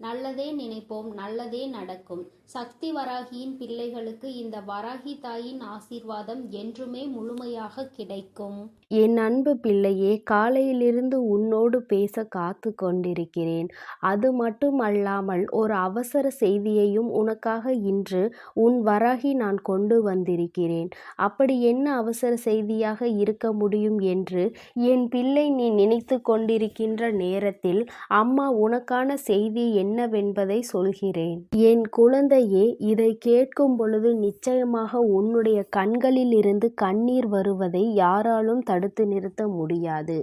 நல்லதே நினைப்போம் நல்லதே நடக்கும். சக்தி வராகியின் பிள்ளைகளுக்கு இந்த வராகி தாயின் ஆசீர்வாதம் என்றுமே முழுமையாக கிடைக்கும். என் அன்பு பிள்ளையே காலையிலிருந்து உன்னோடு பேச காத்து கொண்டிருக்கிறேன். அது மட்டுமல்லாமல் ஒரு அவசர செய்தியையும் உனக்காக இன்று உன் வராகி நான் கொண்டு வந்திருக்கிறேன். அப்படி என்ன அவசர செய்தியாக இருக்க முடியும் என்று என் பிள்ளை நீ நினைத்து கொண்டிருக்கின்ற நேரத்தில் அம்மா உனக்கான செய்தி என்னவென்பதை சொல்கிறேன். என் குழந்தையே இதை கேட்கும் பொழுது நிச்சயமாக உன்னுடைய கண்களில் இருந்து கண்ணீர் வருவதை யாராலும் தடுத்து நிறுத்த முடியாது.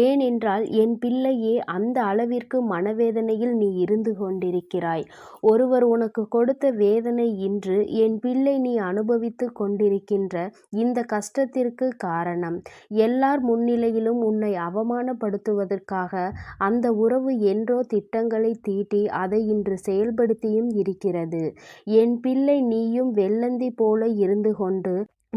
ஏனென்றால் என் பிள்ளையே அந்த அளவிற்கு மனவேதனையில் நீ இருந்து கொண்டிருக்கிறாய். ஒருவர் உனக்கு கொடுத்த வேதனை இன்று என் பிள்ளை நீ அனுபவித்து கொண்டிருக்கின்ற இந்த கஷ்டத்திற்கு காரணம். எல்லார் முன்னிலையிலும் உன்னை அவமானப்படுத்துவதற்காக அந்த உறவு என்றோ திட்டங்களை தீட்டி அதை இன்று செயல்படுத்தியும் இருக்கிறது. என் பிள்ளை நீயும் வெள்ளந்தி போல இருந்து கொண்டு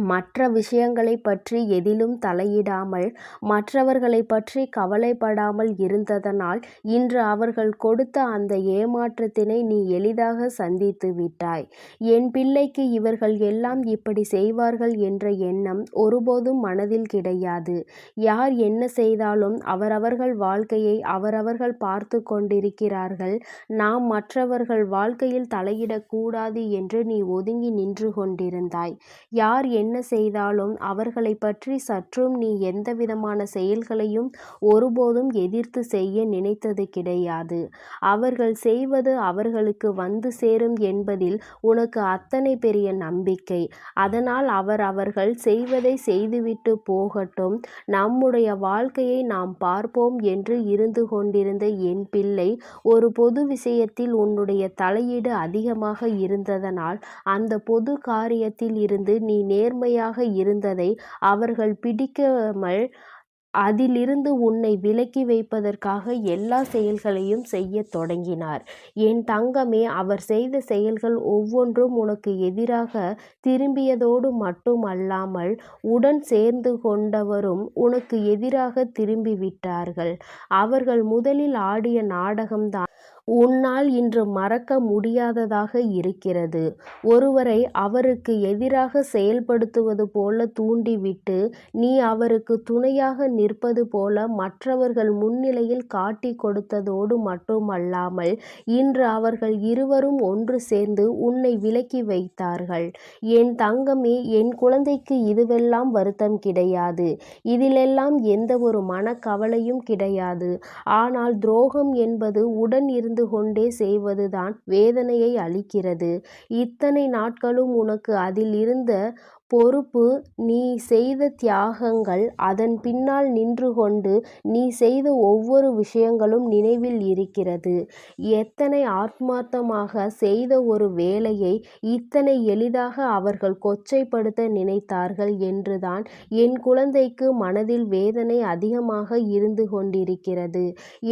மற்ற விஷயங்களை பற்றி எதிலும் தலையிடாமல் மற்றவர்களை பற்றி கவலைப்படாமல் இருந்ததனால் இன்று அவர்கள் கொடுத்த அந்த ஏமாற்றத்தினை நீ எளிதாக சந்தித்து விட்டாய். என் பிள்ளைக்கு இவர்கள் எல்லாம் இப்படி செய்வார்கள் என்ற எண்ணம் ஒருபோதும் மனதில் கிடையாது. யார் என்ன செய்தாலும் அவரவர்கள் வாழ்க்கையை அவரவர்கள் பார்த்து கொண்டிருக்கிறார்கள். நாம் மற்றவர்கள் வாழ்க்கையில் தலையிடக்கூடாது என்று நீ ஒதுங்கி நின்று கொண்டிருந்தாய். யார் என்ன என்ன செய்தாலும் அவர்களை பற்றி சற்றும் நீ எந்தவிதமான செயல்களையும் ஒருபோதும் எதிர்த்து செய்ய நினைத்தது கிடையாது. அவர்கள் செய்வது அவர்களுக்கு வந்து சேரும் என்பதில் உனக்கு அத்தனை பெரிய நம்பிக்கை. அதனால் அவர் அவர்கள் செய்வதை செய்துவிட்டு போகட்டும். நம்முடைய வாழ்க்கையை நாம் பார்ப்போம் என்று இருந்து கொண்டிருந்த என் பிள்ளை ஒரு பொது விஷயத்தில் உன்னுடைய தலையீடு அதிகமாக இருந்ததனால் அந்த பொது காரியத்தில் இருந்து நீ நேர்மையாக இருந்ததை அவர்கள் பிடிக்காமல் அதிலிருந்து உன்னை விலக்கி வைப்பதற்காக எல்லா செயல்களையும் செய்ய தொடங்கினார். என் தங்கமே அவர் செய்த செயல்கள் ஒவ்வொன்றும் உனக்கு எதிராக திரும்பியதோடு மட்டுமல்லாமல் உடன் சேர்ந்து கொண்டவரும் உனக்கு எதிராக திரும்பிவிட்டார்கள் அவர்கள் முதலில் ஆடிய நாடகம்தான் உன்னால் இன்று மறக்க முடியாததாக இருக்கிறது. ஒருவரை அவருக்கு எதிராக செயல்படுத்துவது போல தூண்டிவிட்டு நீ அவருக்கு துணையாக நிற்பது போல மற்றவர்கள் முன்னிலையில் காட்டி கொடுத்ததோடு மட்டுமல்லாமல் இன்று அவர்கள் இருவரும் ஒன்று சேர்ந்து உன்னை விலக்கி வைத்தார்கள். என் தங்கமே என் குழந்தைக்கு இதுவெல்லாம் வருத்தம் கிடையாது. இதிலெல்லாம் எந்த ஒரு மனக்கவலையும் கிடையாது. ஆனால் துரோகம் என்பது உடன் இருந்து கொண்டே செய்வதுதான் வேதனையை அளிக்கிறது. இத்தனை நாட்களும் உனக்கு அதில் இருந்த பொறுப்பு நீ செய்த தியாகங்கள் அதன் பின்னால் நின்று கொண்டு நீ செய்த ஒவ்வொரு விஷயங்களும் நினைவில் இருக்கிறது. எத்தனை ஆத்மார்த்தமாக செய்த ஒரு வேலையை இத்தனை எளிதாக அவர்கள் கொச்சைப்படுத்த நினைத்தார்கள் என்றுதான் என் குழந்தைக்கு மனதில் வேதனை அதிகமாக இருந்து கொண்டிருக்கிறது.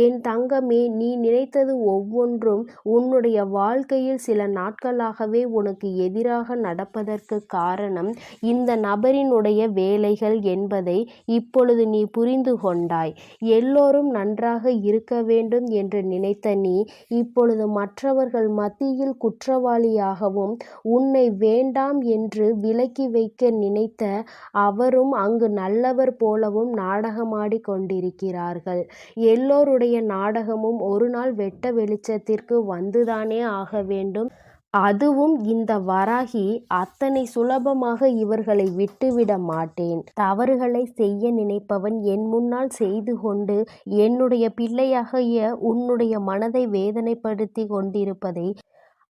என் தங்கமே நீ நினைத்தது ஒவ்வொன்றும் உன்னுடைய வாழ்க்கையில் சில நாட்களாகவே உனக்கு எதிராக நடப்பதற்கு காரணம் இந்த நபரினுடைய வேலைகள் என்பதை இப்பொழுது நீ புரிந்து கொண்டாய். எல்லோரும் நன்றாக இருக்க வேண்டும் என்று நினைத்த நீ இப்பொழுது மற்றவர்கள் மத்தியில் குற்றவாளியாகவும் உன்னை வேண்டாம் என்று விலக்கி வைக்க நினைத்த அவரும் அங்கு நல்லவர் போலவும் நாடகமாடி கொண்டிருக்கிறார்கள். எல்லோருடைய நாடகமும் ஒரு நாள் வெட்ட வெளிச்சத்திற்கு வந்துதானே ஆக வேண்டும். அதுவும் இந்த வராகி அத்தனை சுலபமாக இவர்களை விட்டுவிட மாட்டேன். தவறுகளை செய்ய நினைப்பவன் என் முன்னால் செய்து கொண்டு என்னுடைய பிள்ளையாகிய உன்னுடைய மனதை வேதனைப்படுத்தி கொண்டிருப்பதை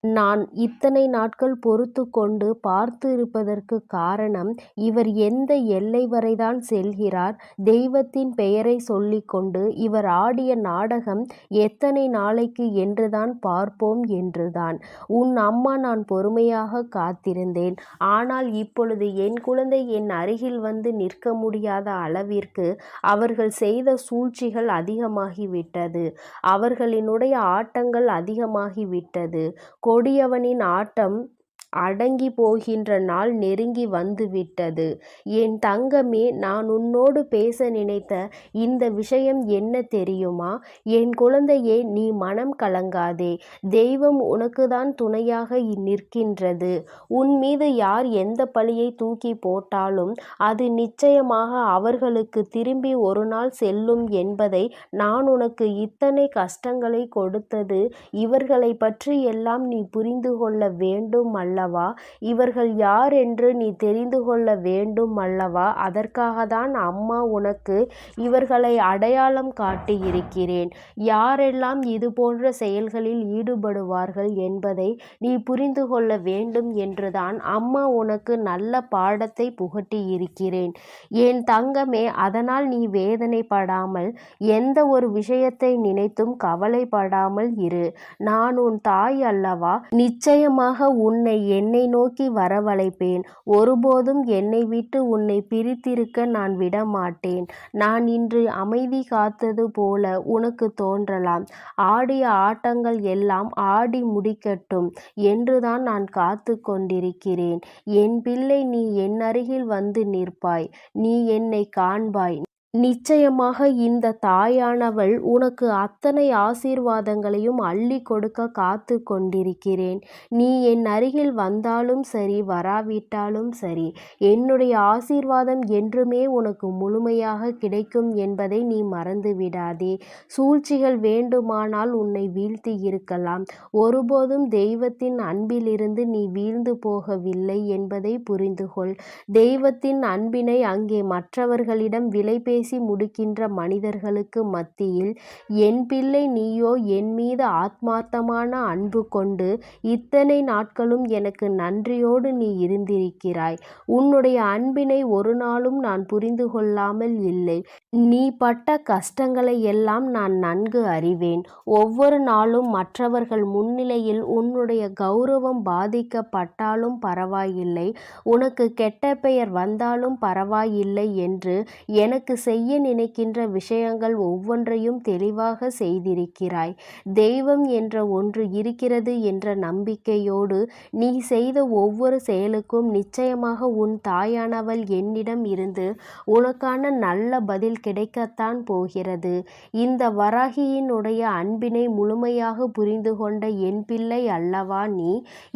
நான் இத்தனை நாட்கள் பொறுத்து கொண்டு பார்த்து இருப்பதற்கு காரணம் இவர் எந்த எல்லை வரைதான் செல்கிறார் தெய்வத்தின் பெயரை சொல்லிக்கொண்டு இவர் ஆடிய நாடகம் எத்தனை நாளைக்கு என்றுதான் பார்ப்போம் என்றுதான். உன் அம்மா நான் பொறுமையாக காத்திருந்தேன். ஆனால் இப்பொழுது என் குழந்தை என் அருகில் வந்து நிற்க முடியாத அளவிற்கு அவர்கள் செய்த சூழ்ச்சிகள் அதிகமாகிவிட்டது. அவர்களினுடைய ஆட்டங்கள் அதிகமாகிவிட்டது. கொடியவனின் ஆட்டம் அடங்கி போகின்ற நாள் நெருங்கி வந்துவிட்டது. என் தங்கமே நான் உன்னோடு பேச நினைத்த இந்த விஷயம் என்ன தெரியுமா? என் குழந்தையே நீ மனம் கலங்காதே. தெய்வம் உனக்குதான் துணையாக நிற்கின்றது. உன் மீது யார் எந்த பழியை தூக்கி போட்டாலும் அது நிச்சயமாக அவர்களுக்கு திரும்பி ஒரு நாள் செல்லும் என்பதை நான் உனக்கு இத்தனை கஷ்டங்களை கொடுத்தது இவர்களை பற்றி எல்லாம் நீ புரிந்து கொள்ள வேண்டும் அல்ல அல்லவா? இவர்கள் யார் என்று நீ தெரிந்து கொள்ள வேண்டும் அல்லவா? அதற்காக தான் அம்மா உனக்கு இவர்களை அடையாளம் காட்டியிருக்கிறேன். யாரெல்லாம் இது போன்ற செயல்களில் ஈடுபடுவார்கள் என்பதை நீ புரிந்து கொள்ள வேண்டும் என்றுதான் அம்மா உனக்கு நல்ல பாடத்தை புகட்டியிருக்கிறேன். என் தங்கமே அதனால் நீ வேதனைப்படாமல் எந்த ஒரு விஷயத்தை நினைத்தும் கவலைப்படாமல் இரு. நான் உன் தாய் அல்லவா? நிச்சயமாக உன்னை என்னை நோக்கி வரவழைப்பேன். ஒருபோதும் என்னை விட்டு உன்னை பிரித்திருக்க நான் விடமாட்டேன். நான் இன்று அமைதி காத்தது போல உனக்கு தோன்றலாம். ஆடிய ஆட்டங்கள் எல்லாம் ஆடி முடிக்கட்டும் என்றுதான் நான் காத்து கொண்டிருக்கிறேன். என் பிள்ளை நீ என் அருகில் வந்து நிற்பாய். நீ என்னை காண்பாய். நிச்சயமாக இந்த தாயானவள் உனக்கு அத்தனை ஆசீர்வாதங்களையும் அள்ளி கொடுக்க காத்து கொண்டிருக்கிறேன். நீ என் அருகில் வந்தாலும் சரி வராவிட்டாலும் சரி என்னுடைய ஆசீர்வாதம் என்றுமே உனக்கு முழுமையாக கிடைக்கும் என்பதை நீ மறந்து விடாதே சூழ்ச்சிகள் வேண்டுமானால் உன்னை வீழ்த்தி இருக்கலாம். ஒருபோதும் தெய்வத்தின் அன்பிலிருந்து நீ வீழ்ந்து போகவில்லை என்பதை புரிந்து கொள் தெய்வத்தின் அன்பினை அங்கே மற்றவர்களிடம் விலை பேசி முடிக்கின்ற மனிதர்களுக்கு மத்தியில் என் பிள்ளை நீயோ என் மீது ஆத்மார்த்தமான அன்பு கொண்டு இத்தனை நாட்களும் எனக்கு நன்றியோடு நீ இருந்திருக்கிறாய். உன்னுடைய அன்பினை ஒரு நாளும் நான் புரிந்து கொள்ளாமல் இல்லை. நீ பட்ட கஷ்டங்களை எல்லாம் நான் நன்கு அறிவேன். ஒவ்வொரு நாளும் மற்றவர்கள் முன்னிலையில் உன்னுடைய கௌரவம் பாதிக்கப்பட்டாலும் பரவாயில்லை. உனக்கு கெட்ட பெயர் வந்தாலும் பரவாயில்லை என்று எனக்கு செய்ய நினைக்கின்ற விஷயங்கள் ஒவ்வொன்றையும் தெளிவாக செய்திருக்கிறாய். தெய்வம் என்ற ஒன்று இருக்கிறது என்ற நம்பிக்கையோடு நீ செய்த ஒவ்வொரு செயலுக்கும் நிச்சயமாக உன் தாயானவள் என்னிடம் இருந்து உனக்கான நல்ல பதில் கிடைக்கத்தான் போகிறது. இந்த வராகியினுடைய அன்பினை முழுமையாக புரிந்து கொண்ட என் பிள்ளை அல்லவா நீ?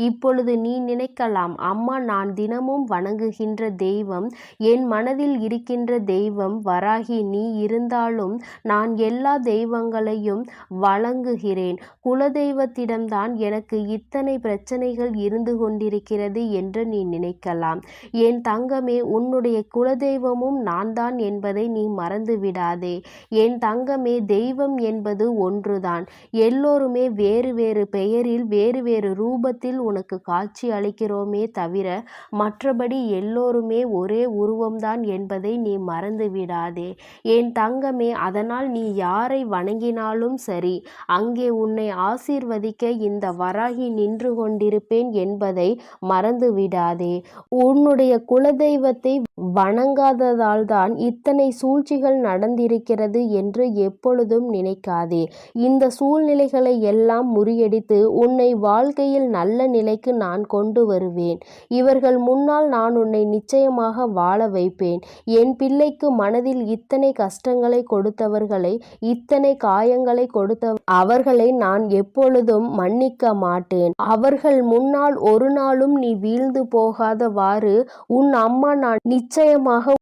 இப்பொழுது நீ நினைக்கலாம் அம்மா நான் தினமும் வணங்குகின்ற தெய்வம் என் மனதில் இருக்கின்ற தெய்வம் வராகி நீ இருந்தாலும் நான் எல்லா தெய்வங்களையும் வழங்குகிறேன். குலதெய்வத்திடம்தான் எனக்கு இத்தனை பிரச்சனைகள் இருந்து கொண்டிருக்கிறது என்று நீ நினைக்கலாம். என் தங்கமே உன்னுடைய குலதெய்வமும் நான் தான் என்பதை நீ மறந்து விடாதே என் தங்கமே தெய்வம் என்பது ஒன்றுதான். எல்லோருமே வேறு வேறு பெயரில் வேறு வேறு ரூபத்தில் உனக்கு காட்சி அளிக்கிறோமே தவிர மற்றபடி எல்லோருமே ஒரே உருவம்தான் என்பதை நீ மறந்து விடாதே என் தங்கமே அதனால் நீ யாரை வணங்கினாலும் சரி அங்கே உன்னை ஆசீர்வதிக்க இந்த வராகி நின்று கொண்டிருப்பேன் என்பதை மறந்து விடாதே உன்னுடைய குலதெய்வத்தை வணங்காததால் தான் இத்தனை சூழ்ச்சிகள் நடந்திருக்கிறது என்று எப்பொழுதும் நினைக்காதே. இந்த சூழ்நிலைகளை எல்லாம் முறியடித்து உன்னை வாழ்க்கையில் நல்ல நிலைக்கு நான் கொண்டு வருவேன். இவர்கள் முன்னால் நான் உன்னை நிச்சயமாக வாழ வைப்பேன். என் பிள்ளைக்கு மனதில் இத்தனை கஷ்டங்களை கொடுத்தவர்களை இத்தனை காயங்களை கொடுத்த அவர்களை நான் எப்பொழுதும் மன்னிக்க மாட்டேன். அவர்கள் முன்னால் ஒரு நாளும் நீ வீழ்ந்து போகாதவாறு உன் அம்மா நான் நிச்சயமாக